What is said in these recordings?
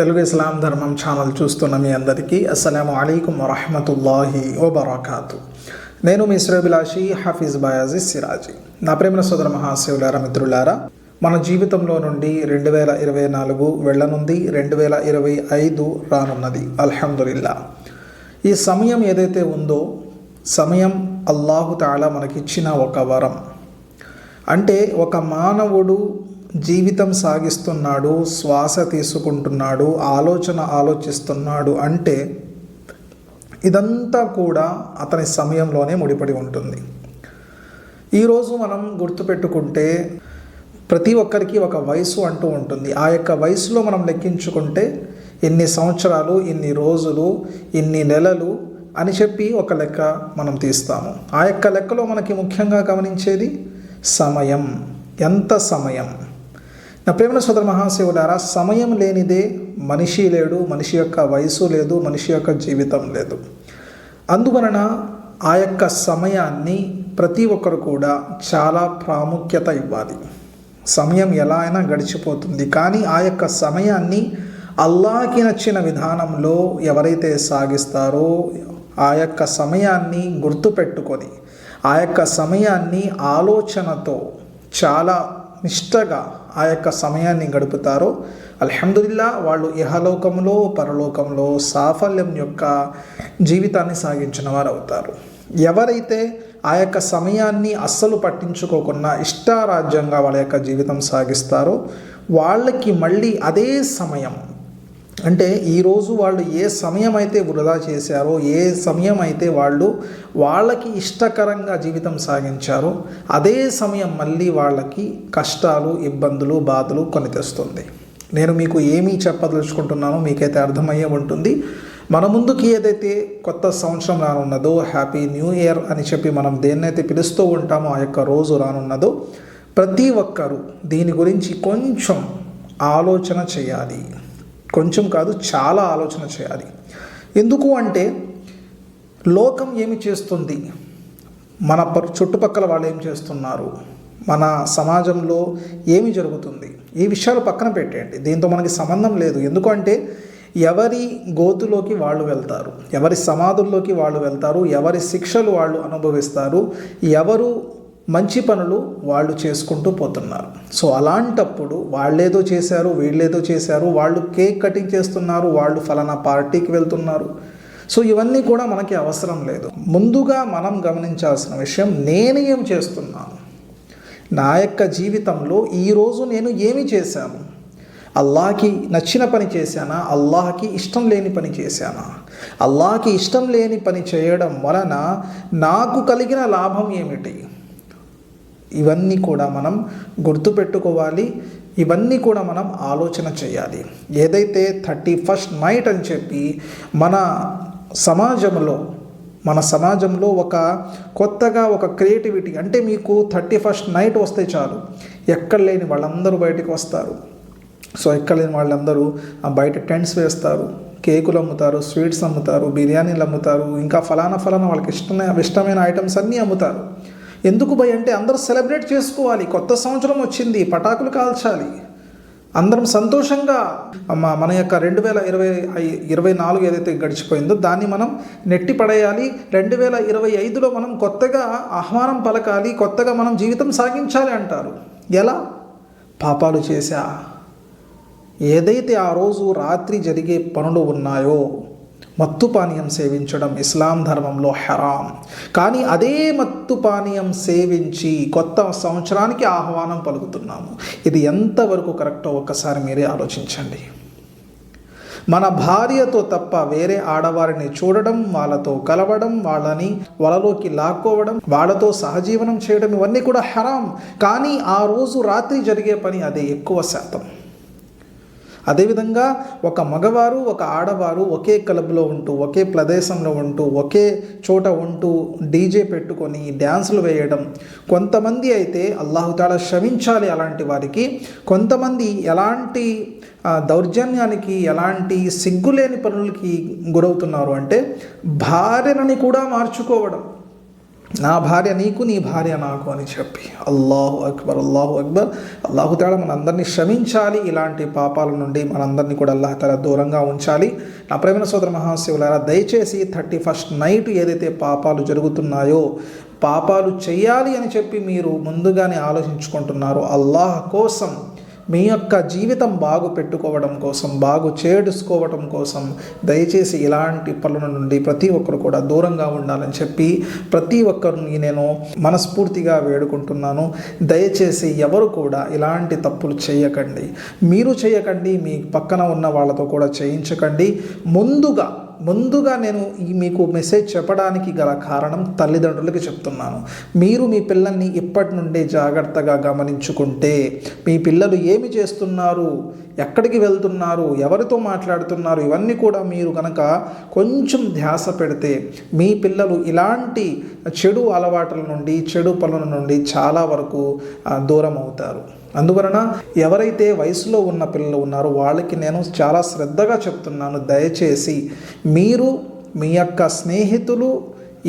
తెలుగు ఇస్లాం ధర్మం ఛానల్ చూస్తున్న మీ అందరికీ అస్సలం అయికం వరహమతుల్లాహి వబర్కాతు. నేను మీ శ్రేభిలాషి హఫీజ్ బయాజీ సిరాజీ. నా ప్రేమ సోదర మహాశివులారా మిత్రులారా మన జీవితంలో నుండి రెండు వేల ఇరవై నాలుగు వెళ్ళనుంది రెండు వేల ఇరవై ఐదు రానున్నది. అల్హమ్దుల్లా ఈ సమయం ఏదైతే ఉందో సమయం అల్లాహు తాలా మనకిచ్చిన ఒక వరం. అంటే ఒక మానవుడు జీవితం సాగిస్తున్నాడు శ్వాస తీసుకుంటున్నాడు ఆలోచన ఆలోచిస్తున్నాడు అంటే ఇదంతా కూడా అతని సమయంలోనే ముడిపడి ఉంటుంది. ఈరోజు మనం గుర్తుపెట్టుకుంటే ప్రతి ఒక్కరికి ఒక వయసు అంటూ ఉంటుంది. ఆ యొక్క వయసులో మనం లెక్కించుకుంటే ఇన్ని సంవత్సరాలు ఇన్ని రోజులు ఇన్ని నెలలు అని చెప్పి ఒక లెక్క మనం తీస్తాము. ఆ యొక్క లెక్కలో మనకి ముఖ్యంగా గమనించేది సమయం. ఎంత సమయం? నా ప్రేమ సోదర మహాశివులారా సమయం లేనిదే మనిషి లేడు మనిషి యొక్క వయసు లేదు మనిషి యొక్క జీవితం లేదు. అందువలన ఆ యొక్క సమయాన్ని ప్రతి ఒక్కరు కూడా చాలా ప్రాముఖ్యత ఇవ్వాలి. సమయం ఎలా అయినా గడిచిపోతుంది కానీ ఆ యొక్క సమయాన్ని అల్లాకి నచ్చిన విధానంలో ఎవరైతే సాగిస్తారో ఆ యొక్క సమయాన్ని గుర్తుపెట్టుకొని ఆ యొక్క సమయాన్ని ఆలోచనతో చాలా నిష్టగా ఆ యొక్క సమయాన్ని గడుపుతారో అల్హమ్దుల్లా వాళ్ళు ఇహలోకంలో పరలోకంలో సాఫల్యం యొక్క జీవితాన్ని సాగించిన వారు అవుతారు ఎవరైతే ఆ యొక్క సమయాన్ని అస్సలు పట్టించుకోకుండా ఇష్టారాజ్యంగా వాళ్ళ యొక్క జీవితం సాగిస్తారో వాళ్ళకి మళ్ళీ అదే సమయం అంటే ఈరోజు వాళ్ళు ఏ సమయం అయితే వృధా చేశారో ఏ సమయం అయితే వాళ్ళు వాళ్ళకి ఇష్టకరంగా జీవితం సాగించారో అదే సమయం మళ్ళీ వాళ్ళకి కష్టాలు ఇబ్బందులు బాధలు కొని తెస్తుంది. నేను మీకు ఏమీ చెప్పదలుచుకుంటున్నానో మీకైతే అర్థమయ్యే ఉంటుంది. మన ముందుకి ఏదైతే కొత్త సంవత్సరం రానున్నదో హ్యాపీ న్యూ ఇయర్ అని చెప్పి మనం దేన్నైతే పిలుస్తూ ఉంటామో ఆ యొక్క రోజు రానున్నదో ప్రతి ఒక్కరూ దీని గురించి కొంచెం ఆలోచన చేయాలి. కొంచెం కాదు చాలా ఆలోచన చేయాలి. ఎందుకు అంటే లోకం ఏమి చేస్తుంది? మన ప- చుట్టుపక్కల వాళ్ళు ఏం చేస్తున్నారు? మన సమాజంలో ఏమి జరుగుతుంది? ఈ విషయాలు పక్కన పెట్టేయండి. దీంతో మనకి సంబంధం లేదు. ఎందుకంటే ఎవరి గోతులోకి వాళ్ళు వెళ్తారు? ఎవరి సమాధుల్లోకి వాళ్ళు వెళ్తారు? ఎవరి శిక్షలు వాళ్ళు అనుభవిస్తారు? ఎవరు మంచి పనులు వాళ్ళు చేసుకుంటూ పోతున్నారు. సో అలాంటప్పుడు వాళ్ళేదో చేశారు వీళ్ళేదో చేశారు వాళ్ళు కేక్ కటింగ్ చేస్తున్నారు వాళ్ళు ఫలానా పార్టీకి వెళ్తున్నారు. సో ఇవన్నీ కూడా మనకి అవసరం లేదు. ముందుగా మనం గమనించాల్సిన విషయం నేను ఏం చేస్తున్నాను? నా యొక్క జీవితంలో ఈరోజు నేను ఏమి చేశాను? అల్లాహకి నచ్చిన పని చేశానా? అల్లాహకి ఇష్టం లేని పని చేశానా? అల్లాహకి ఇష్టం లేని పని చేయడం వలన నాకు కలిగిన లాభం ఏమిటి? ఇవన్నీ కూడా మనం గుర్తుపెట్టుకోవాలి. ఇవన్నీ కూడా మనం ఆలోచన చేయాలి. ఏదైతే థర్టీ ఫస్ట్ నైట్ అని చెప్పి మన సమాజంలో మన సమాజంలో ఒక కొత్తగా ఒక క్రియేటివిటీ అంటే మీకు థర్టీ ఫస్ట్ నైట్ వస్తే చాలు. ఎక్కడ లేని వాళ్ళందరూ బయటకు వస్తారు. సో ఎక్కడ లేని వాళ్ళందరూ ఆ బయట టెంట్స్ వేస్తారు. కేకులు అమ్ముతారు స్వీట్స్ అమ్ముతారు బిర్యానీలు అమ్ముతారు ఇంకా ఫలానా ఫలానా వాళ్ళకి ఇష్టమైన ఇష్టమైన ఐటమ్స్ అన్నీ అమ్ముతారు. ఎందుకు భయ్ అంటే అందరూ సెలబ్రేట్ చేసుకోవాలి. కొత్త సంవత్సరం వచ్చింది పటాకులు కాల్చాలి. అందరం సంతోషంగా మన యొక్క రెండు వేల ఇరవై ఐ- ఇరవై నాలుగు ఏదైతే గడిచిపోయిందో దాన్ని మనం నెట్టి పడేయాలి. రెండు వేల ఇరవై ఐదులో మనం కొత్తగా ఆహ్వానం పలకాలి కొత్తగా మనం జీవితం సాగించాలి అంటారు. ఎలా? పాపాలు చేశా. ఏదైతే ఆ రోజు రాత్రి జరిగే పనులు ఉన్నాయో మత్తు పానీయం సేవించడం ఇస్లాం ధర్మంలో హెరాం. కానీ అదే మత్తు పానీయం సేవించి కొత్త సంవత్సరానికి ఆహ్వానం పలుకుతున్నాము. ఇది ఎంతవరకు కరెక్టో ఒక్కసారి మీరే ఆలోచించండి. మన భార్యతో తప్ప వేరే ఆడవారిని చూడడం వాళ్ళతో కలవడం వాళ్ళని వలలోకి లాక్కోవడం వాళ్ళతో సహజీవనం చేయడం ఇవన్నీ కూడా హరాం. కానీ ఆ రోజు రాత్రి జరిగే పని అదే ఎక్కువ శాతం. అదేవిధంగా ఒక మగవారు ఒక ఆడవారు ఒకే క్లబ్లో ఉంటూ ఒకే ప్రదేశంలో ఉంటూ ఒకే చోట ఉంటూ డీజే పెట్టుకొని డ్యాన్సులు వేయడం. కొంతమంది అయితే అల్లాహుతాల క్షమించాలి అలాంటి వారికి. కొంతమంది ఎలాంటి దౌర్జన్యానికి ఎలాంటి సిగ్గులేని పనులకి గురవుతున్నారు అంటే భార్యనని కూడా మార్చుకోవడం. నా భార్య నీకు నీ భార్య నాకు అని చెప్పి. అల్లాహు అక్బర్ అల్లాహు అక్బర్. అల్లాహు తాలా మనందరినీ క్షమించాలి. ఇలాంటి పాపాల నుండి మనందరినీ కూడా అల్లాహ తాలా దూరంగా ఉంచాలి. నా ప్రేమ సోదర మహాశివులారా దయచేసి థర్టీ ఫస్ట్ నైట్ ఏదైతే పాపాలు జరుగుతున్నాయో పాపాలు చేయాలి అని చెప్పి మీరు ముందుగానే ఆలోచించుకుంటున్నారో. అల్లాహ్ కోసం మీ యొక్క జీవితం బాగు పెట్టుకోవడం కోసం బాగు చేడుకోవడం కోసం దయచేసి ఇలాంటి పనుల నుండి ప్రతి ఒక్కరు కూడా దూరంగా ఉండాలని చెప్పి ప్రతి ఒక్కరిని నేను మనస్ఫూర్తిగా వేడుకుంటున్నాను. దయచేసి ఎవరు కూడా ఇలాంటి తప్పులు చేయకండి. మీరు చేయకండి మీ పక్కన ఉన్న వాళ్ళతో కూడా చేయించకండి. ముందుగా ముందుగా నేను ఈ మీకు మెసేజ్ చెప్పడానికి గల కారణం తల్లిదండ్రులకి చెప్తున్నాను. మీరు మీ పిల్లల్ని ఇప్పటి నుండే జాగ్రత్తగా గమనించుకుంటే మీ పిల్లలు ఏమి చేస్తున్నారు? ఎక్కడికి వెళ్తున్నారు ఎవరితో మాట్లాడుతున్నారు ఇవన్నీ కూడా మీరు కనుక కొంచెం ధ్యాస పెడితే మీ పిల్లలు ఇలాంటి చెడు అలవాట్ల నుండి చెడు పనుల నుండి చాలా వరకు దూరం అవుతారు. అందువలన ఎవరైతే వయసులో ఉన్న పిల్లలు ఉన్నారో వాళ్ళకి నేను చాలా శ్రద్ధగా చెప్తున్నాను. దయచేసి మీరు మీ యొక్క స్నేహితులు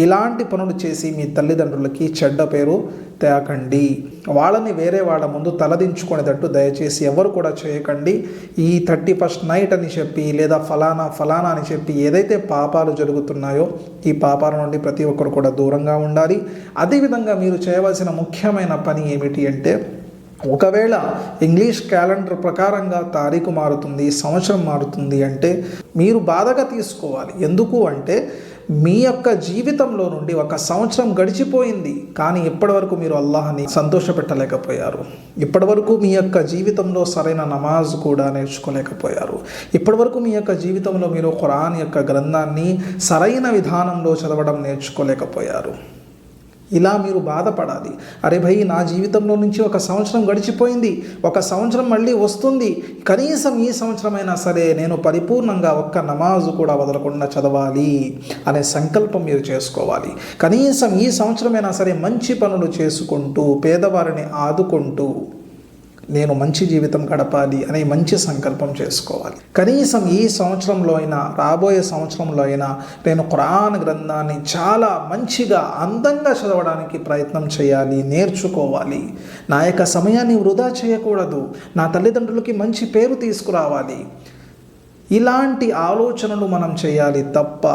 ఇలాంటి పనులు చేసి మీ తల్లిదండ్రులకి చెడ్డ పేరు తేకండి. వాళ్ళని వేరే వాళ్ళ ముందు తలదించుకునేటట్టు దయచేసి ఎవరు కూడా చేయకండి. ఈ థర్టీ ఫస్ట్ నైట్ అని చెప్పి లేదా ఫలానా ఫలానా అని చెప్పి ఏదైతే పాపాలు జరుగుతున్నాయో ఈ పాపాల నుండి ప్రతి ఒక్కరు కూడా దూరంగా ఉండాలి. అదేవిధంగా మీరు చేయవలసిన ముఖ్యమైన పని ఏమిటి అంటే ఒకవేళ ఇంగ్లీష్ క్యాలెండర్ ప్రకారంగా తారీఖు మారుతుంది సంవత్సరం మారుతుంది అంటే మీరు బాధగా తీసుకోవాలి. ఎందుకు అంటే మీ యొక్క జీవితంలో నుండి ఒక సంవత్సరం గడిచిపోయింది కానీ ఇప్పటివరకు మీరు అల్లాహని సంతోషపెట్టలేకపోయారు. ఇప్పటివరకు మీ యొక్క జీవితంలో సరైన నమాజ్ కూడా నేర్చుకోలేకపోయారు. ఇప్పటివరకు మీ యొక్క జీవితంలో మీరు ఖురాన్ యొక్క గ్రంథాన్ని సరైన విధానంలో చదవడం నేర్చుకోలేకపోయారు. ఇలా మీరు బాధపడాలి. అరే భయ్ నా జీవితంలో నుంచి ఒక సంవత్సరం గడిచిపోయింది. ఒక సంవత్సరం మళ్ళీ వస్తుంది. కనీసం ఈ సంవత్సరమైనా సరే నేను పరిపూర్ణంగా ఒక్క నమాజు కూడా వదలకుండా చదవాలి అనే సంకల్పం మీరు చేసుకోవాలి. కనీసం ఈ సంవత్సరమైనా సరే మంచి పనులు చేసుకుంటూ పేదవారిని ఆదుకుంటూ నేను మంచి జీవితం గడపాలి అనే మంచి సంకల్పం చేసుకోవాలి. కనీసం ఈ సంవత్సరంలో అయినా రాబోయే సంవత్సరంలో అయినా నేను ఖురాన్ గ్రంథాన్ని చాలా మంచిగా అందంగా చదవడానికి ప్రయత్నం చేయాలి నేర్చుకోవాలి. నా యొక్క సమయాన్ని వృధా చేయకూడదు. నా తల్లిదండ్రులకి మంచి పేరు తీసుకురావాలి. ఇలాంటి ఆలోచనలు మనం చేయాలి తప్ప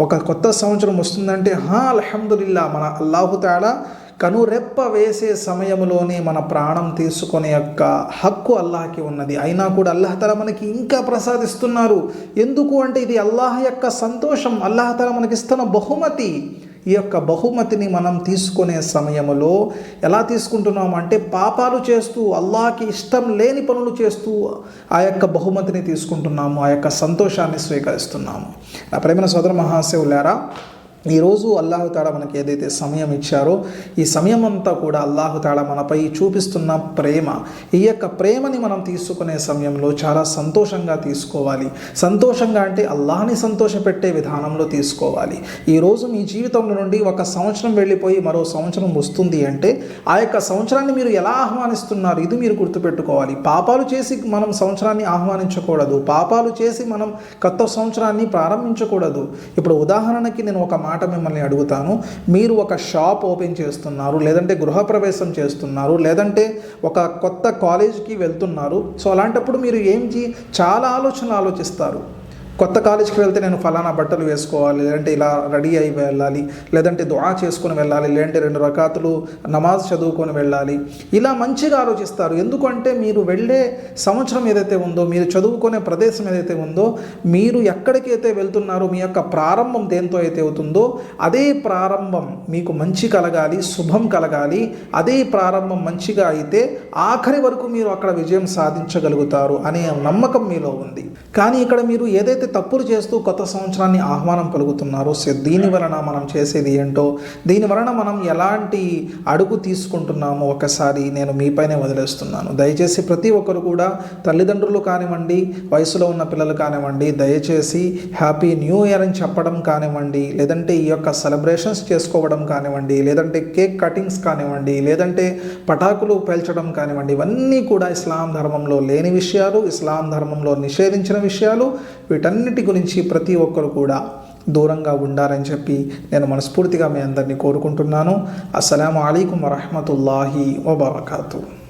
ఒక కొత్త సంవత్సరం వస్తుందంటే హా అల్హమ్దుల్లా మన అల్లాహుతాడా కనురెప్ప వేసే సమయంలోనే మన ప్రాణం తీసుకునే యొక్క హక్కు అల్లాహకి ఉన్నది. అయినా కూడా అల్లాహతల మనకి ఇంకా ప్రసాదిస్తున్నారు. ఎందుకు అంటే ఇది అల్లాహ్ యొక్క సంతోషం. అల్లాహతల మనకి ఇస్తున్న బహుమతి. ఈ యొక్క బహుమతిని మనం తీసుకునే సమయంలో ఎలా తీసుకుంటున్నాము అంటే పాపాలు చేస్తూ అల్లాహకి ఇష్టం లేని పనులు చేస్తూ ఆ యొక్క బహుమతిని తీసుకుంటున్నాము. ఆ యొక్క సంతోషాన్ని స్వీకరిస్తున్నాము. నా ప్రేమ సోదర మహాశివులారా ఈరోజు అల్లాహుతాడ మనకి ఏదైతే సమయం ఇచ్చారో ఈ సమయం అంతా కూడా అల్లాహుతాడ మనపై చూపిస్తున్న ప్రేమ. ఈ యొక్క ప్రేమని మనం తీసుకునే సమయంలో చాలా సంతోషంగా తీసుకోవాలి. సంతోషంగా అంటే అల్లాహని సంతోషపెట్టే విధానంలో తీసుకోవాలి. ఈరోజు మీ జీవితంలో నుండి ఒక సంవత్సరం వెళ్ళిపోయి మరో సంవత్సరం వస్తుంది అంటే ఆ యొక్క సంవత్సరాన్ని మీరు ఎలా ఆహ్వానిస్తున్నారు? ఇది మీరు గుర్తుపెట్టుకోవాలి. పాపాలు చేసి మనం సంవత్సరాన్ని ఆహ్వానించకూడదు. పాపాలు చేసి మనం కొత్త సంవత్సరాన్ని ప్రారంభించకూడదు. ఇప్పుడు ఉదాహరణకి నేను ఒక మాట మిమ్మల్ని అడుగుతాను. మీరు ఒక షాప్ ఓపెన్ చేస్తున్నారు లేదంటే గృహప్రవేశం చేస్తున్నారు లేదంటే ఒక కొత్త కాలేజీకి వెళ్తున్నారు. సో అలాంటప్పుడు మీరు ఏం చాలా ఆలోచనలు ఆలోచిస్తారు. కొత్త కాలేజ్కి వెళ్తే నేను ఫలానా బట్టలు వేసుకోవాలి లేదంటే ఇలా రెడీ అయి వెళ్ళాలి లేదంటే దుఆ చేసుకుని వెళ్ళాలి లేదంటే రెండు రకాతులు నమాజ్ చదువుకొని వెళ్ళాలి. ఇలా మంచిగా ఆలోచిస్తారు. ఎందుకంటే మీరు వెళ్ళే సంవత్సరం ఏదైతే ఉందో మీరు చదువుకునే ప్రదేశం ఏదైతే ఉందో మీరు ఎక్కడికైతే వెళ్తున్నారో మీ యొక్క ప్రారంభం దేంతో అయితే అవుతుందో అదే ప్రారంభం మీకు మంచి కలగాలి శుభం కలగాలి. అదే ప్రారంభం మంచిగా అయితే ఆఖరి వరకు మీరు అక్కడ విజయం సాధించగలుగుతారు అనే నమ్మకం మీలో ఉంది. కానీ ఇక్కడ మీరు ఏదైతే తప్పులు చేస్తూ కొత్త సంవత్సరాన్ని ఆహ్వానం పలుకుతున్నారో సో దీని వలన మనం చేసేది ఏంటో దీని వలన మనం ఎలాంటి అడుగు తీసుకుంటున్నామో ఒకసారి నేను మీపైనే వదిలేస్తున్నాను. దయచేసి ప్రతి ఒక్కరు కూడా తల్లిదండ్రులు కానివ్వండి వయసులో ఉన్న పిల్లలు కానివ్వండి దయచేసి హ్యాపీ న్యూ ఇయర్ అని చెప్పడం కానివ్వండి లేదంటే ఈ యొక్క సెలబ్రేషన్స్ చేసుకోవడం కానివ్వండి లేదంటే కేక్ కటింగ్స్ కానివ్వండి లేదంటే పటాకులు పేల్చడం కానివ్వండి ఇవన్నీ కూడా ఇస్లాం ధర్మంలో లేని విషయాలు ఇస్లాం ధర్మంలో నిషేధించిన విషయాలు వీటన్నిటి గురించి ప్రతి ఒక్కరు కూడా దూరంగా ఉండాలని చెప్పి నేను మనస్ఫూర్తిగా మీ అందరినీ కోరుకుంటున్నాను. అస్సలం అయికం వరహమతుల్లాహి వబర్కాతూ.